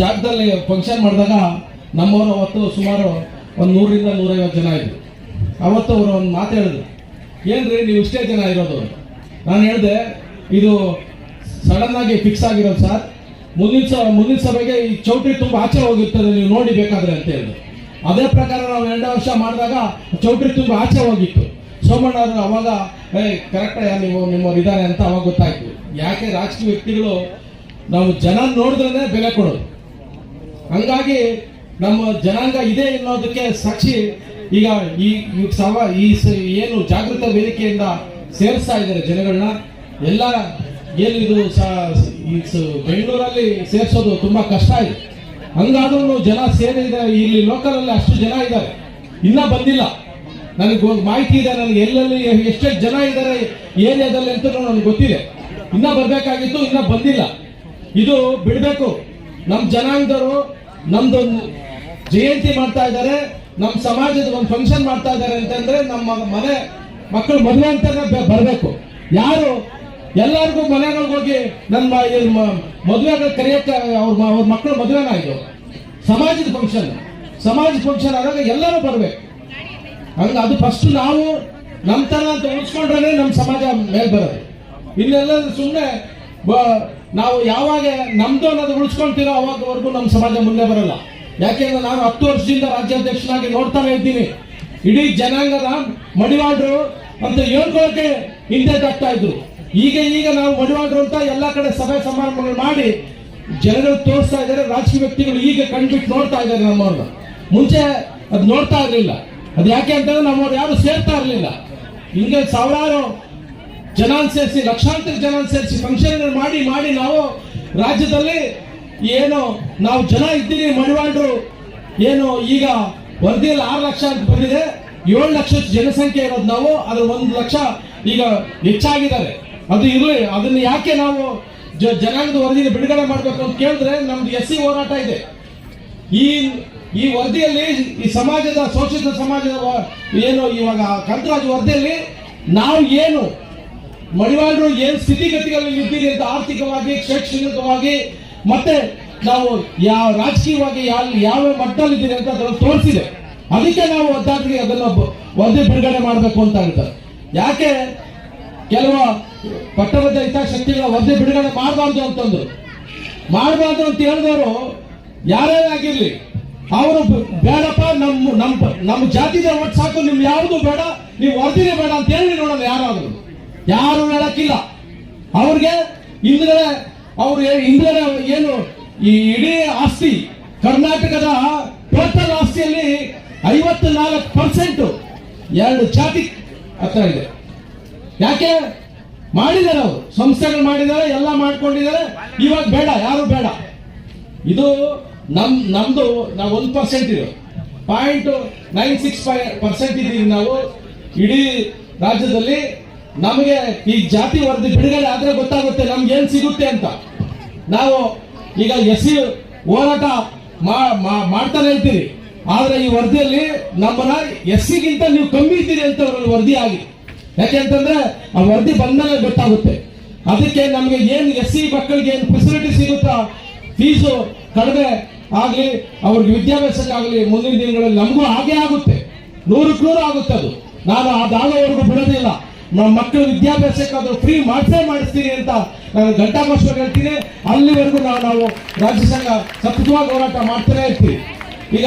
ಜಾಗದಲ್ಲಿ ಫಂಕ್ಷನ್ ಮಾಡಿದಾಗ ನಮ್ಮವರು ಅವತ್ತು ಸುಮಾರು ಒಂದು ನೂರರಿಂದ ನೂರೈವತ್ತು ಜನ ಇದ್ರು. ಅವತ್ತು ಅವರು ಒಂದು ಮಾತು ಹೇಳಿದ್ರು. ಏನ್ರಿ ನೀವು ಇಷ್ಟೇ ಜನ ಇರೋದು ನಾನು ಹೇಳಿದೆ, ಇದು ಸಡನ್ ಆಗಿ ಫಿಕ್ಸ್ ಆಗಿರೋದು ಸರ್ ಮುಂದಿನ ಸ, ಮುಂದಿನ ಸಭೆಗೆ ಈ ಚೌಟ್ರಿ ತುಂಬ ಆಚೆ ಹೋಗಿರ್ತದೆ, ನೀವು ನೋಡಿ ಬೇಕಾದ್ರೆ ಅಂತ ಹೇಳಿದ್ರು ಅದೇ ಪ್ರಕಾರ ನಾವು ಎರಡು ವರ್ಷ ಮಾಡಿದಾಗ ಚೌಟ್ರಿ ತುಂಬ ಆಚೆ ಹೋಗಿತ್ತು. ಸೋಮಣ್ಣ ಅವರು ಅವಾಗ, ಏ ಕರೆಕ್ಟ್ ನೀವು ನಿಮ್ಮವ್ರು ಇದ್ದಾರೆ ಅಂತ ಅವಾಗ ಗೊತ್ತಾಯ್ತು. ಯಾಕೆ ರಾಜಕೀಯ ವ್ಯಕ್ತಿಗಳು ನಾವು ಜನ ನೋಡಿದ್ರೆ ಬೆಲೆ ಕೊಡೋದು. ಹಂಗಾಗಿ ನಮ್ಮ ಜನಾಂಗ ಇದೆ ಅನ್ನೋದಕ್ಕೆ ಸಾಕ್ಷಿ ಈಗ ಈ ಸವ ಈ ಏನು ಜಾಗೃತ ವೇದಿಕೆಯಿಂದ ಸೇರಿಸ್ತಾ ಇದ್ದಾರೆ ಜನಗಳನ್ನ. ಎಲ್ಲ ಏನಿದು ಬೆಂಗಳೂರಲ್ಲಿ ಸೇರಿಸೋದು ತುಂಬಾ ಕಷ್ಟ ಇದೆ. ಹಂಗಾದ್ರೂ ಜನ ಸೇರಿದ ಇಲ್ಲಿ ಲೋಕಲ್ ಅಲ್ಲಿ ಅಷ್ಟು ಜನ ಇದ್ದಾರೆ. ಇನ್ನ ಬಂದಿಲ್ಲ. ನನಗೆ ಮಾಹಿತಿ ಇದೆ, ನನಗೆ ಎಲ್ಲೆಲ್ಲಿ ಎಷ್ಟೆಷ್ಟು ಜನ ಇದ್ದಾರೆ, ಏರಿಯಾದಲ್ಲಿ ಅಂತ ನನಗೆ ಗೊತ್ತಿದೆ. ಇನ್ನ ಬರ್ಬೇಕಾಗಿತ್ತು, ಇನ್ನ ಬಂದಿಲ್ಲ. ಇದು ಬಿಡ್ಬೇಕು. ನಮ್ಮ ಜನಾಂಗದವರು ನಮ್ದೊಂದು ಜಯಂತಿ ಮಾಡ್ತಾ ಇದ್ದಾರೆ ನಮ್ಮ ಸಮಾಜದ ಒಂದು ಫಂಕ್ಷನ್ ಮಾಡ್ತಾ ಇದ್ದಾರೆ ಅಂತಂದ್ರೆ ನಮ್ಮ ಮನೆ ಮಕ್ಕಳು ಮದುವೆ ಅಂತ ಬರಬೇಕು. ಯಾರು? ಎಲ್ಲರಿಗೂ ಮನೆಗಳಿಗೆ ಹೋಗಿ ನನ್ನ ಮದುವೆಗಳು ಕರೆಯಕ್ಕೆ ಅವ್ರ ಅವ್ರ ಮಕ್ಕಳು ಮದುವೆನ ಇದು? ಸಮಾಜದ ಫಂಕ್ಷನ್ ಸಮಾಜ ಫಂಕ್ಷನ್ ಆದಾಗ ಎಲ್ಲರೂ ಬರ್ಬೇಕು. ಹಂಗ ಅದು ಫಸ್ಟ್ ನಾವು ನಮ್ಮ ತರ ಅಂತ ಉಳಿಸ್ಕೊಂಡ್ರೆ ನಮ್ಮ ಸಮಾಜ ಮೇಲ್ ಬರೋದು. ಇನ್ನೆಲ್ಲ ಸುಮ್ಮನೆ ನಾವು ಯಾವಾಗ ನಮ್ದು ಅನ್ನೋದು ಉಳಿಸ್ಕೊಳ್ತೀರೋ ಅವಾಗವರೆಗೂ ನಮ್ಮ ಸಮಾಜ ಮುಂದೆ ಬರಲ್ಲ. ಯಾಕೆಂದ್ರೆ ನಾನು ಹತ್ತು ವರ್ಷದಿಂದ ರಾಜ್ಯಾಧ್ಯಕ್ಷನಾಗಿ ನೋಡ್ತಾನೆ ಇದ್ದೀನಿ. ಇಡೀ ಜನಾಂಗದ ಮಡಿವಾಡ್ರು ಅಂತ ಹೇಳ್ಕೊಳಕ್ಕೆ ಹಿಂದೆ ತಗ್ತಾ ಇದ್ರು. ಈಗ ಈಗ ನಾವು ಮಡಿವಾಡ್ರು ಅಂತ ಎಲ್ಲಾ ಕಡೆ ಸಭೆ ಸಮಾರಂಭಗಳು ಮಾಡಿ ಜನರು ತೋರಿಸ್ತಾ ಇದ್ದಾರೆ, ರಾಜಕೀಯ ವ್ಯಕ್ತಿಗಳು ಈಗ ಕಣ್ಬಿಟ್ಟು ನೋಡ್ತಾ ಇದ್ದಾರೆ ನಮ್ಮವ್ರನ್ನ. ಮುಂಚೆ ಅದು ನೋಡ್ತಾ ಇರಲಿಲ್ಲ. ಅದು ಯಾಕೆ ಅಂತಂದ್ರೆ ನಮ್ಮವ್ರು ಯಾರು ಸೇರ್ತಾ ಇರಲಿಲ್ಲ. ಹಿಂಗೆ ಸಾವಿರಾರು ಜನ ಸೇರಿಸಿ, ಲಕ್ಷಾಂತರ ಜನ ಸೇರಿಸಿ ಫಂಕ್ಷನ್ ಮಾಡಿ ಮಾಡಿ ನಾವು ರಾಜ್ಯದಲ್ಲಿ ಏನು ನಾವು ಜನ ಇದ್ದೀನಿ ಮಡಿವಾಳರು, ಏನು ಈಗ ವರದಿಯಲ್ಲಿ ಆರು ಲಕ್ಷ ಅಂತ ಬಂದಿದೆ. ಏಳು ಲಕ್ಷ ಜನಸಂಖ್ಯೆ ಇರೋದು ನಾವು, ಅದ್ರ ಒಂದು ಲಕ್ಷ ಈಗ ಹೆಚ್ಚಾಗಿದ್ದಾರೆ. ಅದು ಇರಲಿ, ಅದನ್ನ ಯಾಕೆ ನಾವು ಜನಾಂಗದ ವರದಿನ ಬಿಡುಗಡೆ ಮಾಡಬೇಕು ಅಂತ ಕೇಳಿದ್ರೆ ನಮ್ದು ಎಸ್ ಸಿ ಹೋರಾಟ ಇದೆ. ಈ ಈ ವರದಿಯಲ್ಲಿ ಈ ಸಮಾಜದ, ಶೋಷಿತ ಸಮಾಜದ ಏನು ಇವಾಗ ಕಂತರಾಜ್ ವರದಿಯಲ್ಲಿ ನಾವು ಏನು ಮಡಿವಾಳರು ಏನ್ ಸ್ಥಿತಿಗತಿಗಳಲ್ಲಿ ಇದ್ದೀರಿ ಅಂತ ಆರ್ಥಿಕವಾಗಿ, ಶೈಕ್ಷಣಿಕವಾಗಿ, ಮತ್ತೆ ನಾವು ಯಾವ ರಾಜಕೀಯವಾಗಿ, ಯಾವ ಯಾವ ಮಟ್ಟದಲ್ಲಿ ಇದ್ದೀರಿ ಅಂತ ಅದನ್ನು ತೋರಿಸಿದೆ. ಅದಕ್ಕೆ ನಾವು ಒದ್ದಾಟರಿಗೆ ಅದನ್ನ ವರದಿ ಬಿಡುಗಡೆ ಮಾಡಬೇಕು ಅಂತ ಹೇಳ್ತಾರೆ. ಯಾಕೆ? ಕೆಲವು ಪಟ್ಟಬದ್ಧ ಹಿತಾಸಕ್ತಿಗಳ ವರದಿ ಬಿಡುಗಡೆ ಮಾಡಬಾರ್ದು ಅಂತಂದ್ರು. ಮಾಡಬಾರ್ದು ಅಂತ ಹೇಳಿದವರು ಯಾರೇ ಆಗಿರ್ಲಿ, ಅವರು ಬೇಡಪ್ಪ, ನಮ್ಮ ನಮ್ಮ ನಮ್ಮ ಜಾತಿಗೆ ಒಟ್ಟು ಸಾಕು ನಿಮ್ ಯಾವುದು ಬೇಡ, ನೀವು ವರದಿನೇ ಬೇಡ ಅಂತ ಹೇಳಿ ನೋಡೋಣ ಯಾರಾದ್ರು. ಯಾರು ಹೇಳಕ್ಕಿಲ್ಲ. ಅವ್ರಿಗೆ ಹಿಂದ್ಗಡೆ ಅವ್ರು ಇಂದ್ರ ಹಿಂದ್ಗಡೆ ಏನು ಈ ಇಡೀ ಆಸ್ತಿ, ಕರ್ನಾಟಕದ ಟೋಟಲ್ ಆಸ್ತಿಯಲ್ಲಿ ಐವತ್ತು ನಾಲ್ಕು ಪರ್ಸೆಂಟ್ ಎರಡು ಜಾತಿ ಹತ್ರ ಇದೆ. ಯಾಕೆ? ಮಾಡಿದ್ದಾರೆ ಅವರು. ಸಂಸ್ಥೆಗಳು ಮಾಡಿದ್ದಾರೆ, ಎಲ್ಲ ಮಾಡ್ಕೊಂಡಿದ್ದಾರೆ. ಇವಾಗ ಬೇಡ, ಯಾರು ಬೇಡ. ಇದು ನಮ್ ನಮ್ದು ನಾವು ಒಂದು ಪರ್ಸೆಂಟ್ ಇದೆ. ಪಾಯಿಂಟ್ ನೈನ್ ಸಿಕ್ಸ್ ಪರ್ಸೆಂಟ್ ಇದ್ದೀವಿ ನಾವು. ಇಡೀ ರಾಜ್ಯದಲ್ಲಿ ನಮಗೆ ಈ ಜಾತಿ ವರದಿ ಬಿಡುಗಡೆ ಆದ್ರೆ ಗೊತ್ತಾಗುತ್ತೆ, ನಮ್ಗೆ ಏನ್ ಸಿಗುತ್ತೆ ಅಂತ. ನಾವು ಈಗ ಎಸ್ ಹೋರಾಟ ಮಾಡ್ತಾನೆ ಇರ್ತೀವಿ. ಆದ್ರೆ ಈ ವರದಿಯಲ್ಲಿ ನಮ್ಮನ್ನ ಎಸ್ ಸಿಗಿಂತ ನೀವು ಕಮ್ಮಿ ಇದ್ದೀರಿ ಅಂತ ವರದಿ ಆಗಿ ಯಾಕೆಂತಂದ್ರೆ ಆ ವರದಿ ಬಂದಾಗ ಗೊತ್ತಾಗುತ್ತೆ. ಅದಕ್ಕೆ ನಮಗೆ ಏನ್ ಎಸ್ ಸಿ ಮಕ್ಕಳಿಗೆ ಏನು ಫೆಸಿಲಿಟಿ ಸಿಗುತ್ತಾ, ಫೀಸು ಕಡಿಮೆ ಆಗ್ಲಿ, ಅವ್ರಿಗೆ ವಿದ್ಯಾಭ್ಯಾಸಕ್ಕಾಗಲಿ ಮುಂದಿನ ದಿನಗಳಲ್ಲಿ ನಮಗೂ ಹಾಗೆ ಆಗುತ್ತೆ. ನೂರಕ್ಕೆ ನೂರು ಆಗುತ್ತೆ ಅದು. ನಾನು ಆ ದಾಳವರೆಗೂ ಬಿಡೋದಿಲ್ಲ. ನಮ್ಮ ಮಕ್ಕಳ ವಿದ್ಯಾಭ್ಯಾಸಕ್ಕಾದ್ರೂ ಫ್ರೀ ಮಾಡಿಸೇ ಮಾಡಿಸ್ತೀನಿ ಅಂತ ನಾನು ಘಂಟಾಘೋಷವಾಗಿ ಹೇಳ್ತೀನಿ. ಅಲ್ಲಿವರೆಗೂ ನಾವು ನಾವು ರಾಜ್ಯ ಸಂಘ ಸತತವಾಗಿ ಹೋರಾಟ ಮಾಡ್ತಾನೆ ಇರ್ತೀವಿ. ಈಗ